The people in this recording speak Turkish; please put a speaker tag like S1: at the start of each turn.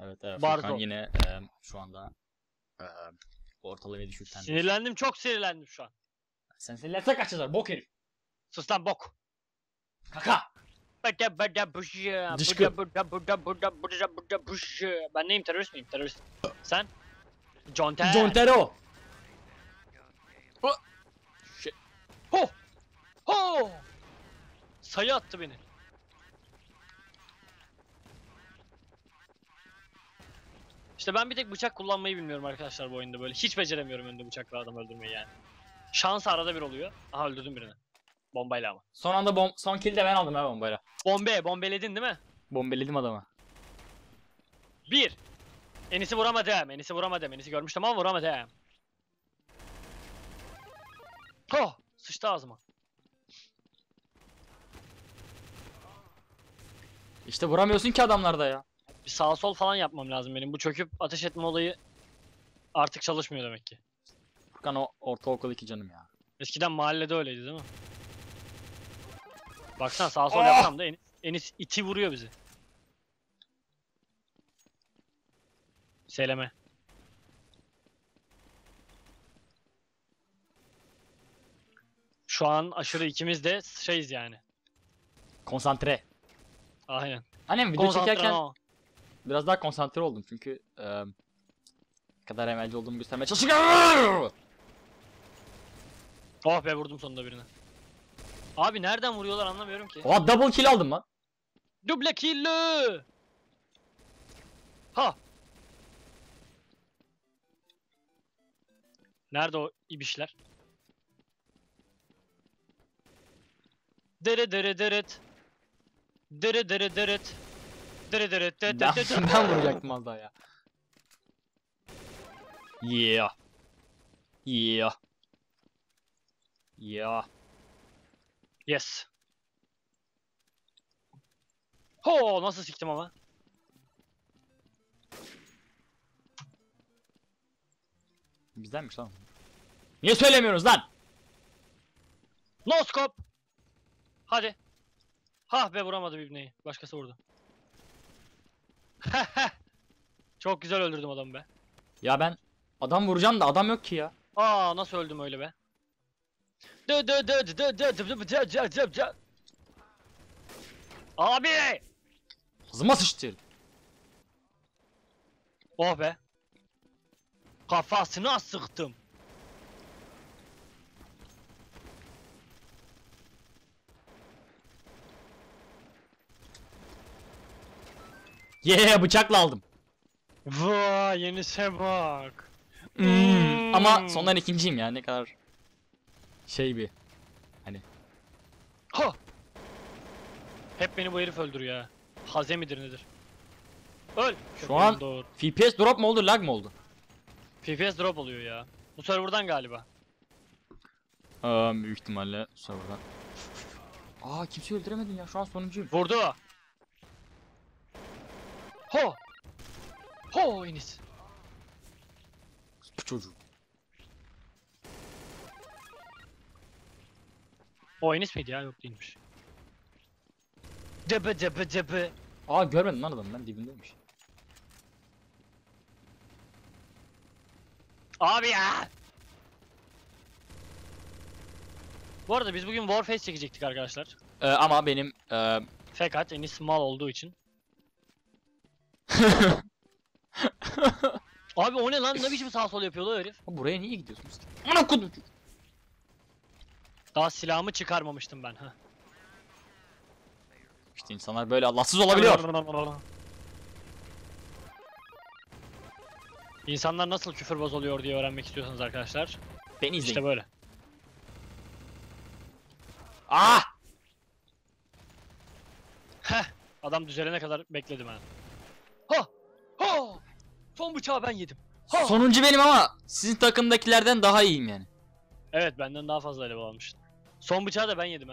S1: Evet evet.
S2: Barzo.
S1: Furkan yine e, şu anda e, ortalamayı düşükten.
S2: Sinirlendim çok sinirlendim şu an.
S1: Sen sinirlensen kaçacağız bok herif.
S2: Sus lan bok.
S1: Kaka. Dışkı.
S2: Ben neyim terörist miyim? Terörist. Sen? John Ter.
S1: John Tero.
S2: Ho! Ho! Sayı attı beni. İşte ben bir tek bıçak kullanmayı bilmiyorum arkadaşlar bu oyunda böyle. Hiç beceremiyorum önde bıçakla adam öldürmeyi yani. Şans arada bir oluyor. Aha öldürdüm birini. Bombayla ama.
S1: Son anda bom son kill de ben aldım ha bombayla.
S2: Bombe, bombeledin değil mi?
S1: Bombeledim adamı.
S2: Bir. Enis'i vuramadım. Enis'i vuramadım. Enis'i görmüştüm ama vuramadım. Oh! Sıçtı ağzıma.
S1: İşte vuramıyorsun ki adamlarda ya.
S2: Bir sağ sol falan yapmam lazım benim. Bu çöküp ateş etme olayı artık çalışmıyor demek ki.
S1: Furkan o ortaokul iki canım ya.
S2: Eskiden mahallede öyleydi değil mi? Baksana sağ sol
S1: Ah!
S2: yapsam da Enis, Enis iti vuruyor bizi. Seleme. Şu an aşırı ikimiz de şeyiz yani.
S1: Konsantre.
S2: Aynen.
S1: Annem video çekerken
S2: Konsantre.
S1: Biraz daha konsantre oldum çünkü e, ne kadar emelci olduğumu göstermeye çalışıyorum.
S2: Oh be vurdum sonunda birine. Abi nereden vuruyorlar anlamıyorum ki.
S1: Oha double kill aldım lan.
S2: Duble kill. Ha. Nerede o ibişler? Dere dere deret. Dere dere deret. Dere dere deret.
S1: Ben, ben vuracaktım az daha ya. Yeah. Yeah. Yeah.
S2: Yes. Ho nasıl siktim ama?
S1: Bizdenmiş lan. Niye söylemiyoruz lan?
S2: No scope. Hadi. Hah be vuramadım ibneyi. Başkası vurdu. Çok güzel öldürdüm adamı be.
S1: Ya ben adam vuracağım da adam yok ki ya.
S2: Aa nasıl öldüm öyle be? Dö dö dö dö dö dö dö dö dö dö dö. Abi!
S1: Hızıma sıçtı.
S2: Oh be. Kafasına sıktım.
S1: Yeah bıçakla aldım.
S2: Vay yenise bak.
S1: Hmm,
S2: Hmm.
S1: Ama sondan ikinciyim ya ne kadar şey bir.
S2: Ha! Hep beni bu herif öldürüyor ya. Haze midir nedir? Öl!
S1: Şu an-
S2: Doğru.
S1: FPS drop mu oldu lag mı oldu?
S2: FPS drop oluyor ya. Bu serverdan galiba.
S1: Aa, büyük ihtimalle serverdan. Aa kimseyi öldüremedin ya şu an sonuncuyum.
S2: Vurdu. Ho! Ho Enis.
S1: Bu çocuğu.
S2: O Enis miydi ya? Yok değilmiş. Debe debe debe.
S1: Aa görmedim lan adamı ben dibindeymiş.
S2: Abi ya! Bu arada biz bugün Warface çekecektik arkadaşlar.
S1: Ee, ama benim e,
S2: Fakat Enis mal olduğu için. Abi o ne lan? Ne biçim sağ sol yapıyor lan herif?
S1: buraya niye gidiyorsunuz? Ana kodum.
S2: Daha silahımı çıkarmamıştım ben. ha.
S1: İşte insanlar böyle Allahsız olabiliyor.
S2: İnsanlar nasıl küfürbaz oluyor diye öğrenmek istiyorsanız arkadaşlar.
S1: Beni izleyin.
S2: İşte böyle.
S1: Ah!
S2: Heh. Adam düzelene kadar bekledim ha. Son bıçağı ben yedim. Ha!
S1: Sonuncu benim ama sizin takımdakilerden daha iyiyim yani.
S2: Evet benden daha fazla elev almıştın. Son bıçağı da ben yedim.